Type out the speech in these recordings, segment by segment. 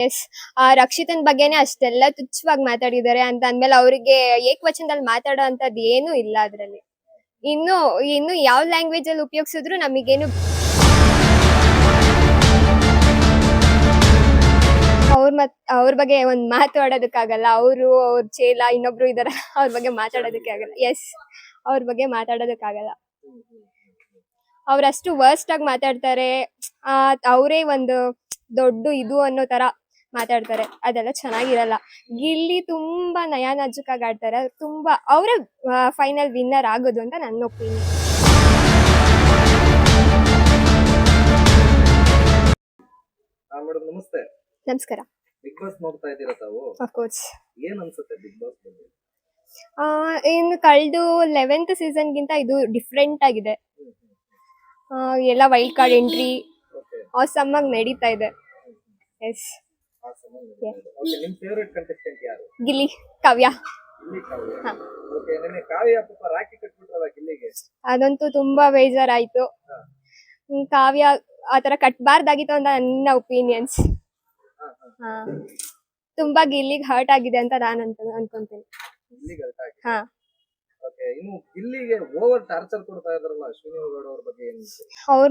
S ಆ ರಕ್ಷಿತನ್ ಬಗ್ಗೆನೆ ಅಷ್ಟೆಲ್ಲ ತುಚ್ಛವಾಗಿ ಮಾತಾಡಿದ್ದಾರೆ ಅಂತ ಅಂದ್ಮೇಲೆ ಅವರಿಗೆ ಏಕವಚನದಲ್ಲಿ ಮಾತಾಡೋ ಅಂತದ್ ಏನೂ ಇಲ್ಲ ಅದ್ರಲ್ಲಿ. ಇನ್ನು ಇನ್ನು ಯಾವ ಲ್ಯಾಂಗ್ವೇಜ್ ಅಲ್ಲಿ ಉಪಯೋಗಿಸಿದ್ರು ನಮಗೇನು ಅವ್ರ ಮತ್, ಅವ್ರ ಬಗ್ಗೆ ಒಂದ್ ಮಾತಾಡೋದಕ್ಕಾಗಲ್ಲ ಅವರು, ಅವ್ರ ಚೇಲ, ಇನ್ನೊಬ್ರು ಇದಾರ ಅವ್ರ ಬಗ್ಗೆ ಮಾತಾಡೋದಕ್ಕೆ ಆಗಲ್ಲ. ಎಸ್ ಅವ್ರ ಬಗ್ಗೆ ಮಾತಾಡೋದಕ್ಕಾಗಲ್ಲ. ಅವ್ರಷ್ಟು ವರ್ಸ್ಟ್ ಆಗಿ ಮಾತಾಡ್ತಾರೆ. ಅವರೇ ಒಂದು ದೊಡ್ಡ ಇದು ಅನ್ನೋ ತರ ಮಾತಾಡ್ತಾರೆ. ಅದೆಲ್ಲ ಚೆನ್ನಾಗಿರಲ್ಲ. ಗಿಲ್ಲಿ ತುಂಬಾ ನಯಾನಾಜುಕಾಗಿ ಆಡ್ತಾರೆ. ತುಂಬಾ ಅವರೇ ಫೈನಲ್ ವಿನ್ನರ್ ಆಗೋದು ಅಂತ ನನ್ನ ಒಪಿನಿಯನ್ ಮೇಡಮ್ ನಮಸ್ತೆ. ನಮಸ್ಕಾರ. ಬಿಗ್ ಬಾಸ್ ನೋಡ್ತಾ ಇದ್ದೀರಾ ತಾವು? ಅಫ್ಕೋರ್ಸ್ ಏನ್ ಅನ್ಸುತ್ತೆ ಬಿಗ್ ಬಾಸ್ ಬಗ್ಗೆ? ಇನ್ನು ಕಳೆದು ಲೆವೆಂತ್ ಸೀಸನ್ಗಿಂತ ಇದು ಡಿಫ್ರೆಂಟ್ ಆಗಿದೆ. ಎಲ್ಲ ವೈಲ್ಡ್ ಕಾರ್ಡ್ ಎಂಟ್ರಿ ಆಗಿ ನಡೀತಾ ಇದೆ. ಎಸ್ ನಿಮ್ ಫೇವರೇಟ್ ಕಂಟೆಸ್ಟೆಂಟ್ ಯಾರು? ಗಿಲ್ಲಿ ಕಾವ್ಯ. ಗಿಲ್ಲಿ ಕಾವ್ಯ. ಹಾ. ಓಕೆ ನಿನ್ನೆ ಕಾವ್ಯ ಪಾಪ ರಾಖಿ ಕಟ್ಬಿಟ್ರಲ್ಲ ಗಿಲ್ಲಿಗೆ? ಅದಂತೂ ತುಂಬಾ ಬೇಜಾರಾಯ್ತು. ಹಾ. ಹ್ಮ್, ಕಾವ್ಯ ಆತರ ಕಟ್ಬಾರ್ದಾಗಿತ್ತು ಅಂತ ನನ್ನ ಒಪಿನಿಯನ್ಸ್ ಹಾ, ಹಾ. ತುಂಬಾ ಗಿಲ್ಲಿಗೆ ಹರ್ಟ್ ಆಗಿದೆ ಅಂತ ನಾನು ಅಂತ ಅನ್ಕೊಂತೀನಿ. ಗಿಲ್ಲಿಗೆ ಅರ್ಥ ಆಗಿದೆ. ಹಾ. ಓಕೆ ಅವ್ರ ಬಗ್ಗೆ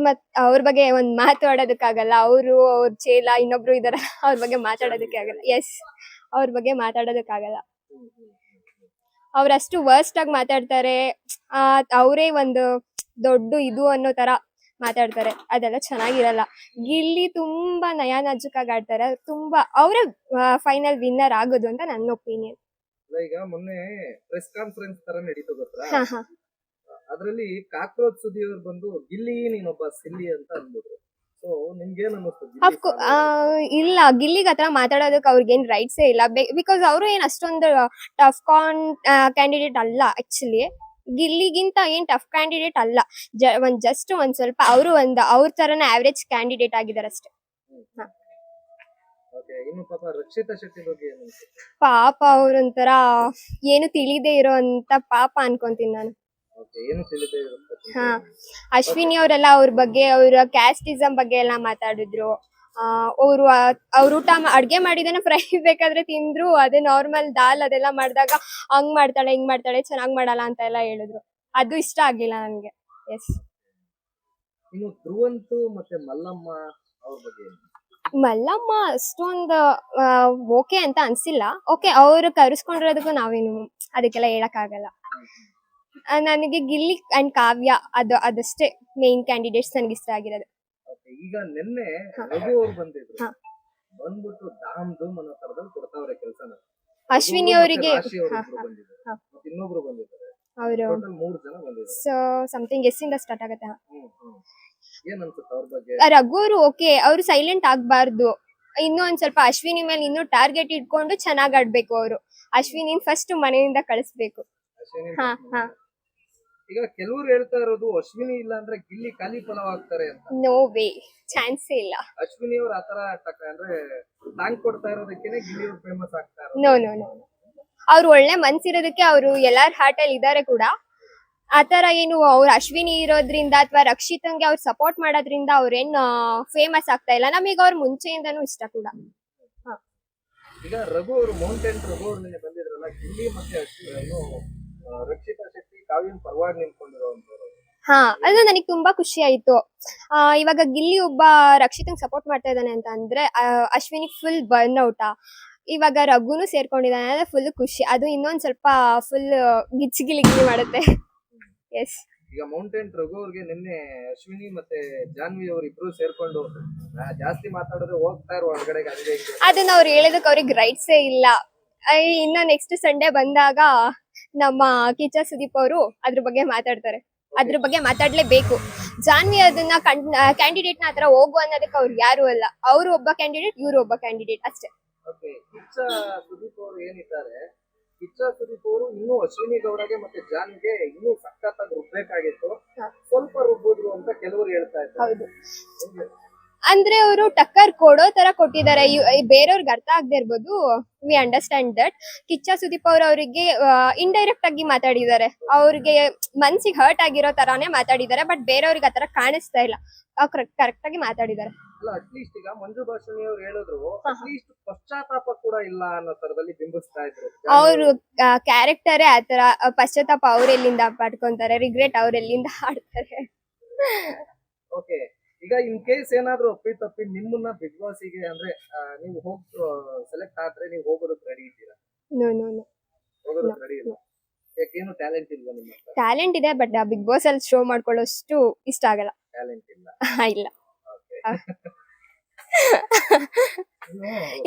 ಮತ್, ಅವ್ರ ಬಗ್ಗೆ ಒಂದ್ ಮಾತಾಡೋದಕ್ಕಾಗಲ್ಲ ಅವರು, ಅವ್ರ ಚೇಲ ಇನ್ನೊಬ್ರು ಇದಾರ, ಅವ್ರ ಬಗ್ಗೆ ಮಾತಾಡೋದಕ್ಕೆ ಆಗಲ್ಲ. ಎಸ್ ಅವ್ರ ಬಗ್ಗೆ ಮಾತಾಡೋದಕ್ಕಾಗಲ್ಲ. ಅವ್ರಷ್ಟು ವರ್ಸ್ಟ್ ಆಗಿ ಮಾತಾಡ್ತಾರೆ. ಆ, ಅವರೇ ಒಂದು ದೊಡ್ಡ ಇದು ಅನ್ನೋ ತರ ಮಾತಾಡ್ತಾರೆ. ಅದೆಲ್ಲ ಚೆನ್ನಾಗಿರಲ್ಲ. ಗಿಲ್ಲಿ ತುಂಬಾ ನಯ ನಾಜುಕಾಗಿ ಆಡ್ತಾರೆ. ತುಂಬಾ, ಅವರೇ ಫೈನಲ್ ವಿನ್ನರ್ ಆಗೋದು ಅಂತ ನನ್ನ ಒಪಿನಿಯನ್ ಅಲ್ಲ, ಈಗ ಮೊನ್ನೆ ಪ್ರೆಸ್ ಕಾನ್ಫರೆನ್ಸ್ ತರ ನಡೀತು ಗೊತ್ತಾ? ಹಾ ಹಾ. ಅದ್ರಲ್ಲಿ ಕಾಕ್ರೋಚ್ ಸುದ್ದಿ ಅವ್ರು ಬಂದು ಗಿಲ್ಲಿ ನೀನೊಬ್ಬ ಸಿಲ್ಲಿ ಅಂತ ಅಂದ್ಬಿಟ್ರು. ಸೊ ನಿಮ್ಗೇನ್ ಅನ್ನಿಸ್ತು? ಗಿಲ್ಲಿ ಅಫ್ಕೋ ಇಲ್ಲ ಗಿಲ್ಲಿಗೆ ಹತ್ರ ಮಾತಾಡೋದಕ್ಕೆ ಅವ್ರಿಗೇನ್ ರೈಟ್ಸೇ ಇಲ್ಲ. ಬಿಕಾಸ್ ಅವರು ಏನ್ ಅಷ್ಟೊಂದು ಟಫ್ ಕಾನ್ ಕ್ಯಾಂಡಿಡೇಟ್ ಅಲ್ಲ ಆಕ್ಚುಲಿ ಗಿಲ್ಲಿಗಿಂತ ಏನ್ ಟಫ್ ಕ್ಯಾಂಡಿಡೇಟ್ ಅಲ್ಲ. ಜ ಒಂದ್ ಜಸ್ಟ್ ಒಂದ್ ಸ್ವಲ್ಪ ಅವರು ಒಂದ್ ಅವ್ರ ತರನ ಆವ್ರೇಜ್ ಕ್ಯಾಂಡಿಡೇಟ್ ಆಗಿದ್ದಾರೆ ಅಷ್ಟೇ ಇನ್ನು ಪಾಪ ರಕ್ಷಿತಾ ಶೆಟ್ಟಿ ಬಗ್ಗೆ ಏನು ಪಾಪ ಅವ್ರೊಂಥರ ಏನು ತಿಳಿದೇ ಇರೋ ಅಂತ ಪಾಪ ಅನ್ಕೊಂತೀನಿ ನಾನು. ಓಕೆ ಏನು ತಿಳಿದೇ ಇರುತ್ತೆ ಹಾ ಅಶ್ವಿನಿ ಅವರೆಲ್ಲ ಅವ್ರ ಬಗ್ಗೆ ಅವ್ರ ಕ್ಯಾಸ್ಟಿಸಮ್ ಬಗ್ಗೆ ಎಲ್ಲ ಮಾತಾಡಿದ್ರು. ಅವರು ಅವ್ರ ಊಟ ಅಡ್ಗೆ ಮಾಡಿದನ ಫ್ರೈ ಬೇಕಾದ್ರೆ ತಿಂದ್ರು ಅದೇ ನಾರ್ಮಲ್ ದಾಲ್ ಅದೆಲ್ಲ ಮಾಡಿದಾಗ ಹಂಗ್ ಮಾಡ್ತಾಳೆ ಹಿಂಗ್ ಮಾಡ್ತಾಳೆ ಚೆನ್ನಾಗ್ ಮಾಡಲ್ಲ ಅಂತ ಎಲ್ಲ ಹೇಳಿದ್ರು. ಅದು ಇಷ್ಟ ಆಗಿಲ್ಲ ನನ್ಗೆ. ಎಸ್ ಇನ್ನು ಧ್ರುವಂತು ಮತ್ತೆ ಮಲ್ಲಮ್ಮ ಅವ್ರ ಬಗ್ಗೆ ಏನು? ಮಲ್ಲಮ್ಮ ಅಷ್ಟೊಂದು ಓಕೆ ಅಂತ ಅನ್ಸಿಲ್ಲ ಓಕೆ ಅವರು ಕರೆಸ್ಕೊಂಡಿರೋದಕ್ಕೂ ನಾವೇನು ಅದಕ್ಕೆಲ್ಲ ಹೇಳಕ್ ಆಗಲ್ಲ ನನಗೆ ಗಿಲ್ಲಿ ಅಂಡ್ ಕಾವ್ಯ ಅದು ಅದಷ್ಟೇ ಮೇನ್ ಕ್ಯಾಂಡಿಡೇಟ್ಸ್ ನನಗೆ ಇಷ್ಟ ಆಗಿರೋದು Okay, ಈಗ ನಿನ್ನೆ ಹಾ. ರಘು ಅವ್ರು ಬಂದಿದ್ರು ಹಾ. ಬಂದ್ಬಿಟ್ಟು ದಾಮ್ ಧೂಮ್ ಅನ್ನೋ ತರದಲ್ಲಿ ಕೊಡ್ತಾವ್ರೆ ಕೆಲಸನ ಅಶ್ವಿನಿ ಅವರಿಗೆ ಹಾ, ಹಾ. ಬಂದಿದ್ರು ಹಾ. ಮತ್ತೆ ಇನ್ನೊಬ್ರು ಬಂದಿದ್ದಾರೆ ಅವರು ಸೊ ಸಮಥಿಂಗ್ ಎಸ್ಸಿಂದ ಸ್ಟಾರ್ಟ್ ಆಗುತ್ತೆ. ರಘು ಅವರು ಓಕೆ ಅವರು ಸೈಲೆಂಟ್ ಆಗ್ಬಾರ್ದು. ಇನ್ನೂ ಒಂದ್ ಸ್ವಲ್ಪ ಅಶ್ವಿನಿ ಮೇಲೆ ಇನ್ನು ಟಾರ್ಗೆಟ್ ಇಟ್ಕೊಂಡು ಚೆನ್ನಾಗ್ ಆಡ್ಬೇಕು ಅವರು. ಅಶ್ವಿನಿ ಫಸ್ಟ್ ಮನೆಯಿಂದ ಕಳಿಸ್ಬೇಕು. ಹಾ ಹಾ. ಈಗ ಕೆಲವರು ಹೇಳ್ತಾ ಇರೋದು ಅಶ್ವಿನಿ ಇಲ್ಲ ಅಂದ್ರೆ ಗಿಲ್ಲಿ ಖಾಲಿ ಫಲವಾಗ್ತಾರೆ ಅಂತ. ನೋ ವೇ ಚಾನ್ಸ್ ಇಲ್ಲ. ಅಶ್ವಿನಿ ಅವ್ರ ಆತರ ಅಂದ್ರೆ ಟ್ಯಾಂಕ್ ಕೊಡ್ತಾ ಇರೋದಕ್ಕೆ ಗಿಲ್ಲಿ ಫೇಮಸ್ ಆಗ್ತಾರೆ ನೋ ನೋ ನೋ ಅವ್ರು ಒಳ್ಳೆ ಮನ್ಸಿರೋದಕ್ಕೆ ಅವರು ಎಲ್ಲಾರ ಹಾರ್ಟ್ ಅಲ್ಲಿ ಇದಾರೆ ಕೂಡ. ಆತರ ಏನು ಅವ್ರ ಅಶ್ವಿನಿ ಇರೋದ್ರಿಂದ ಅಥವಾ ರಕ್ಷಿತಂಗೆ ಅವ್ರು ಸಪೋರ್ಟ್ ಮಾಡೋದ್ರಿಂದ ಅವ್ರೇನ್ ಫೇಮಸ್ ಆಗ್ತಾ ಇಲ್ಲ. ನಮಗೆ ಅವ್ರ ಮುಂಚೆಯಿಂದನೂ ಇಷ್ಟ ಕೂಡ. ಈಗ ರಘು ಅವರು ಮೌಂಟೇನ್ ರಘು ಅವ್ರು ನಿನ್ನೆ ಬಂದಿದ್ರಲ್ಲ ಗಿಲ್ಲಿ ಮತ್ತೆ ಅಶ್ವಿನಿ ಏನು ರಕ್ಷಿತಾ ಶೆಟ್ಟಿ ಕಾವ್ಯನ್ ಪರವಾಗಿ ನಿಂತ್ಕೊಂಡಿರೋಂಥವ್ರು ಹಾ ಅದು ನನಗೆ ತುಂಬಾ ಖುಷಿ ಆಯ್ತು. ಆ, ಇವಾಗ ಗಿಲ್ಲಿ ಒಬ್ಬ ರಕ್ಷಿತಂಗ್ ಸಪೋರ್ಟ್ ಮಾಡ್ತಾ ಇದ್ದಾನೆ ಅಂತ ಅಂದ್ರೆ ಅಶ್ವಿನಿ ಫುಲ್ ಬರ್ನ್ ಔಟ ಇವಾಗ ರಘುನು ಸೇರ್ಕೊಂಡಿದ್ದಾನೆ ಅಂದ್ರೆ ಫುಲ್ ಖುಷಿ. ಅದು ಇನ್ನೊಂದ್ ಸ್ವಲ್ಪ ಫುಲ್ ಗಿಚ್ಚಿಗಿಲಿ ಗಿಲಿ ಮಾಡುತ್ತೆ. ಎಸ್ ಈಗ ಮೌಂಟೇನ್ ರಘು ಅವ್ರಿಗೆ ನಿನ್ನೆ ಅಶ್ವಿನಿ ಮತ್ತೆ ಜಾನ್ವಿ ಅವ್ರು ಇಬ್ರು ಸೇರ್ಕೊಂಡು ಆ, ಜಾಸ್ತಿ ಮಾತಾಡಿದ್ರೆ ಹೋಗ್ತಾ ಇರೋ ಹೊರಗಡೆ ಹಂಗೆ ಹಿಂಗೆ. ಅದನ್ನ ಅವ್ರು ಹೇಳೋದಕ್ಕೆ ಅವ್ರಿಗೆ ರೈಟ್ಸ್ ಇಲ್ಲ. ಇನ್ನ ನೆಕ್ಸ್ಟ್ ಸಂಡೇ ಬಂದಾಗ ನಮ್ಮ ಕಿಚ್ಚ ಸುದೀಪ್ ಅವರು ಅದ್ರ ಬಗ್ಗೆ ಮಾತಾಡ್ತಾರೆ. ಅದ್ರ ಬಗ್ಗೆ ಮಾತಾಡ್ಲೇಬೇಕು. ಜಾನ್ವಿ ಅದನ್ನ ಕ್ಯಾಂಡಿಡೇಟ್ನ ಹತ್ರ ಹೋಗು ಅನ್ನೋದಕ್ಕೆ ಅವ್ರು ಯಾರು ಅಲ್ಲ. ಅವರು ಒಬ್ಬ ಕ್ಯಾಂಡಿಡೇಟ್ ಇವ್ರು ಒಬ್ಬ ಕ್ಯಾಂಡಿಡೇಟ್ ಅಷ್ಟೇ. ಓಕೆ ಕಿಚ್ಚ ಸುದೀಪ್ ಅವರು ಏನಿದ್ದಾರೆ ಕಿಚ್ಚ ಸುದೀಪ್ ಅವರು ಇನ್ನೂ ಅಶ್ವಿನಿ ಗೌಡಗೆ ಮತ್ತೆ ಜಾನ್ಗೆ ಇನ್ನೂ ಸಖತ್ತಾಗಿ ರುಬ್ಬೇಕಾಗಿತ್ತು. ಸ್ವಲ್ಪ ರುಬ್ಬಿದ್ರು ಅಂತ ಕೆಲವರು ಹೇಳ್ತಾ ಇದ್ದಾರೆ. ಹೌದು. ಅಂದ್ರೆ ಅವರು ಟಕ್ಕರ್ ಕೊಡೋ ತರ ಕೊಟ್ಟಿದ್ದಾರೆ. ಬೇರೆಯವ್ರಿಗೆ ಅರ್ಥ ಆಗದೆ ಇರ್ಬೋದು. We understand that Kichcha Sudeep ಅವರು ಅವರಿಗೆ ಇಂಡೈರೆಕ್ಟ್ ಆಗಿ ಮಾತಾಡಿದ್ದಾರೆ. ಅವ್ರಿಗೆ ಮನ್ಸಿಗೆ ಹರ್ಟ್ ಆಗಿರೋ ತರಾನೇ ಮಾತಾಡಿದ್ದಾರೆ ಬಟ್ ಬೇರೆಯವ್ರಿಗೆ ಆ ತರ ಕಾಣಿಸ್ತಾ ಇಲ್ಲ. ಕರೆಕ್ಟ್ ಆಗಿ ಮಾತಾಡಿದ್ದಾರೆ. ಅಲ್ಲ ಅಟ್ಲೀಸ್ಟ್ ಈಗ ಮಂಜು ಭಾಷಣಿ ಅವ್ರು ಹೇಳಿದ್ರು ಅಟ್ಲೀಸ್ಟ್ ಪಶ್ಚಾತ್ತಾಪ ಕೂಡ ಇಲ್ಲ ಅನ್ನೋ ತರದಲ್ಲಿ ಬಿಂಬಿಸ್ತಾ ಇದ್ರು. ಅವರು ಕ್ಯಾರೆಕ್ಟರೇ ಆತರ ತರ ಪಶ್ಚಾತ್ತಾಪ ಅವ್ರೆಲ್ಲಿಂದ ಪಡ್ಕೊಂತಾರೆ ರಿಗ್ರೆಟ್ ಅವ್ರೆಲ್ಲಿಂದ ಆಡ್ತಾರೆ ಓಕೆ ಈಗ ಇನ್ ಕೇಸ್ ಏನಾದ್ರು ಒಪ್ಪಿ ತಪ್ಪಿ ನಿಮ್ಮನ್ನ ಬಿಗ್ ಬಾಸ್ಗೆ ಅಂದ್ರೆ ನೀವು ಹೋಗ್ ಸೆಲೆಕ್ಟ್ ಆದ್ರೆ ನೀವು ಹೋಗೋದಕ್ಕೆ ರೆಡಿ ಇದ್ದೀರಾ? ನೋ ನೋ ನೋ ಹೋಗೋದಕ್ಕೆ ರೆಡಿ ಇಲ್ಲ ಯಾಕೇನು ಟ್ಯಾಲೆಂಟ್ ಇಲ್ವಾ ನಿಮ್ಮ ಟ್ಯಾಲೆಂಟ್ ಇದೆ ಬಟ್ ಬಿಗ್ ಬಾಸ್ ಅಲ್ಲಿ ಶೋ ಮಾಡ್ಕೊಳ್ಳೋಷ್ಟು ಇಷ್ಟ ಆಗಲ್ಲ. ಟ್ಯಾಲೆಂಟ್ ಇಲ್ಲ. ಇಲ್ಲ.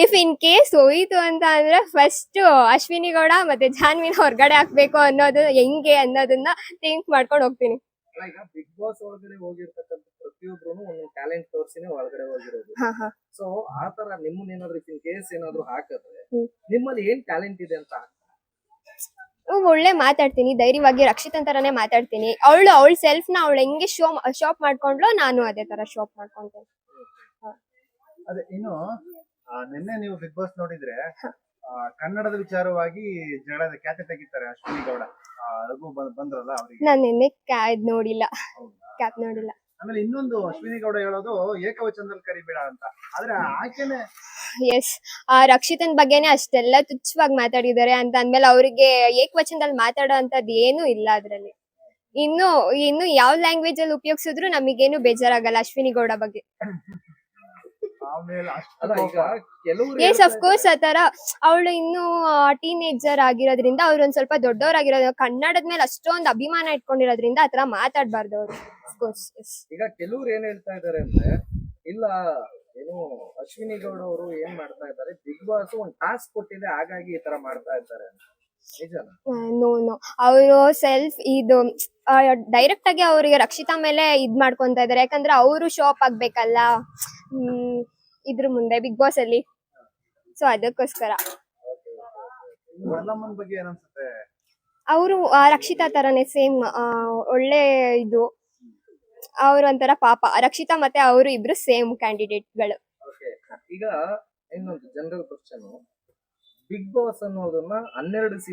ಇಫ್ ಇನ್ ಕೇಸ್ ಹೋಯ್ತು ಅಂತ ಅಂದ್ರೆ ಫಸ್ಟ್ ಅಶ್ವಿನಿ ಗೌಡ ಮತ್ತೆ ಜಾನ್ವಿನ ಹೊರಗಡೆ ಹಾಕ್ಬೇಕು ಅನ್ನೋದು ಹೆಂಗೆ ಅನ್ನೋದನ್ನ ಥಿಂಕ್ ಮಾಡ್ಕೊಂಡು ಹೋಗ್ತೀನಿ. ಈಗ ಬಿಗ್ ಬಾಸ್ ಒಳಗಡೆ ಹೋಗಿರ್ತಕ್ಕಂಥ ಪ್ರತಿಯೊಬ್ರು ಒಂದೊಂದು ಟ್ಯಾಲೆಂಟ್ ತೋರಿಸಿನೇ ಒಳಗಡೆ ಹೋಗಿರೋದು. ಸೊ ಆ ತರ ನಿಮ್ಮನ್ನ ಏನಾದ್ರು ಇನ್ ಕೇಸ್ ಏನಾದ್ರು ಹಾಕಿದ್ರೆ ನಿಮ್ಮಲ್ಲಿ ಏನ್ ಟ್ಯಾಲೆಂಟ್ ಇದೆ ಅಂತ ಒಳ್ಳೆ ಮಾತಾಡ್ತೀನಿ. ಧೈರ್ಯವಾಗಿ ರಕ್ಷಿತ್ ಅಂತರನೇ ಮಾತಾಡ್ತೀನಿ. ಅವಳು ಅವಳ ಸೆಲ್ಫ್ನ ಅವಳು ಹೆಂಗೆ ಶೋ ಶಾಪ್ ಮಾಡ್ಕೊಂಡ್ಲು ನಾನು ಅದೇ ತರ ಶಾಪ್ ಮಾಡ್ಕೊಂತೇನೆ. ಅದೇ ಇನ್ನು ನಿನ್ನೆ ನೀವು ಬಿಗ್ ಬಾಸ್ ನೋಡಿದ್ರೆ ಆ, ಕನ್ನಡದ ವಿಚಾರವಾಗಿ ಜಗಳದ ಖ್ಯಾತೆ ತೆಗಿತಾರೆ ಅಶ್ವಿನಿ ಗೌಡ. ಆ, ರಘು ಬಂದ್ರಲ್ಲ ಅವರಿಗೆ. ನಾನು ನಿನ್ನೆ ಕ್ಯಾ ಇದ್ ನೋಡಿಲ್ಲ. ಕ್ಯಾಪ್ ನೋಡಿಲ್ಲ. ಆಮೇಲೆ ಇನ್ನೊಂದು ಅಶ್ವಿನಿ ಗೌಡ ಹೇಳೋದು ಏಕವಚನದಲ್ಲಿ ಕರಿಬೇಡ ಅಂತ. ಆದ್ರೆ ಆಕೆನೆ ಎಸ್ ಆ ರಕ್ಷಿತನ್ ಬಗ್ಗೆನೆ ಅಷ್ಟೆಲ್ಲ ತುಚ್ಛವಾಗಿ ಮಾತಾಡಿದ್ದಾರೆ ಅಂತ ಅಂದ್ಮೇಲೆ ಅವ್ರಿಗೆ ಏಕವಚನದಲ್ಲಿ ಮಾತಾಡೋ ಅಂತದ್ ಏನು ಇಲ್ಲ ಅದ್ರಲ್ಲಿ. ಇನ್ನು ಇನ್ನು ಯಾವ ಲ್ಯಾಂಗ್ವೇಜ್ ಅಲ್ಲಿ ಉಪಯೋಗಿಸಿದ್ರು ನಮಗೇನು ಬೇಜಾರಾಗಲ್ಲ ಅಶ್ವಿನಿ ಗೌಡ ಬಗ್ಗೆ ಆಮೇಲೆ ಅಷ್ಟು ಅಲ್ಲ ಈಗ ಕೆಲವರು ಎಸ್ ಅಫ್ ಕೋರ್ಸ್ ಆತರ ಅವಳು ಇನ್ನು ಟೀನೇಜರ್ ಆಗಿರೋದ್ರಿಂದ ಅವ್ರು ಒಂದ್ ಸ್ವಲ್ಪ ದೊಡ್ಡವರಾಗಿರೋದು ಕನ್ನಡದ ಮೇಲೆ ಅಷ್ಟೊಂದು ಅಭಿಮಾನ ಇಟ್ಕೊಂಡಿರೋದ್ರಿಂದ ಆತರ ಮಾತಾಡ್ಬಾರ್ದು ಅವ್ರು. ಈಗ ಕೆಲವ್ರು ಏನ್ ಹೇಳ್ತಾ ಇದಾರೆ ಅಂದ್ರೆ ಇಲ್ಲ ಏನು ಅಶ್ವಿನಿ ಗೌಡ ಅವರು ಏನ್ ಮಾಡ್ತಾ ಇದ್ದಾರೆ ಬಿಗ್ ಬಾಸ್ ಒಂದ್ ಟಾಸ್ಕ್ ಕೊಟ್ಟಿದೆ ಹಾಗಾಗಿ ಈ ತರ ಮಾಡ್ತಾ ಇದ್ದಾರೆ ನೋ ನೋ ಅವರು ಸೆಲ್ಫ್ ಇದು ಡೈರೆಕ್ಟ್ ಆಗಿ ಅವರಿಗೆ ರಕ್ಷಿತಾ ಮೇಲೆ ಇದ್ ಮಾಡ್ಕೊಂತ ಇದಾರೆ. ಯಾಕಂದ್ರೆ ಅವರು ಶಾಪ್ ಆಗ್ಬೇಕಲ್ಲ. ಹ್ಮ್ ಇದ್ರ ಮುಂದೆ ಬಿಗ್ ಬಾಸ್ ಅಲ್ಲಿ. ಸೊ ಅದಕ್ಕೋಸ್ಕರ. ವರ್ಲಮ್ಮನ್ ಬಗ್ಗೆ ಏನನ್ಸುತ್ತೆ ಅವರು ರಕ್ಷಿತಾ ತರನೇ ಸೇಮ್ ಒಳ್ಳೆ ಇದು. ಅವ್ರ ಒಂಥರ ಪಾಪ. ರಕ್ಷಿತಾ ಮತ್ತೆ ಅವರು ಇಬ್ರು ಸೇಮ್ ಕ್ಯಾಂಡಿಡೇಟ್ಗಳು. ಈಗ ಇನ್ನೊಂದು ಜನರಲ್ ಕ್ವಶನ್ ಬಿಗ್ ಬಾಸ್ ಅನ್ನೋದನ್ನ ಹನ್ನೆರಡು ಸೀಸನ್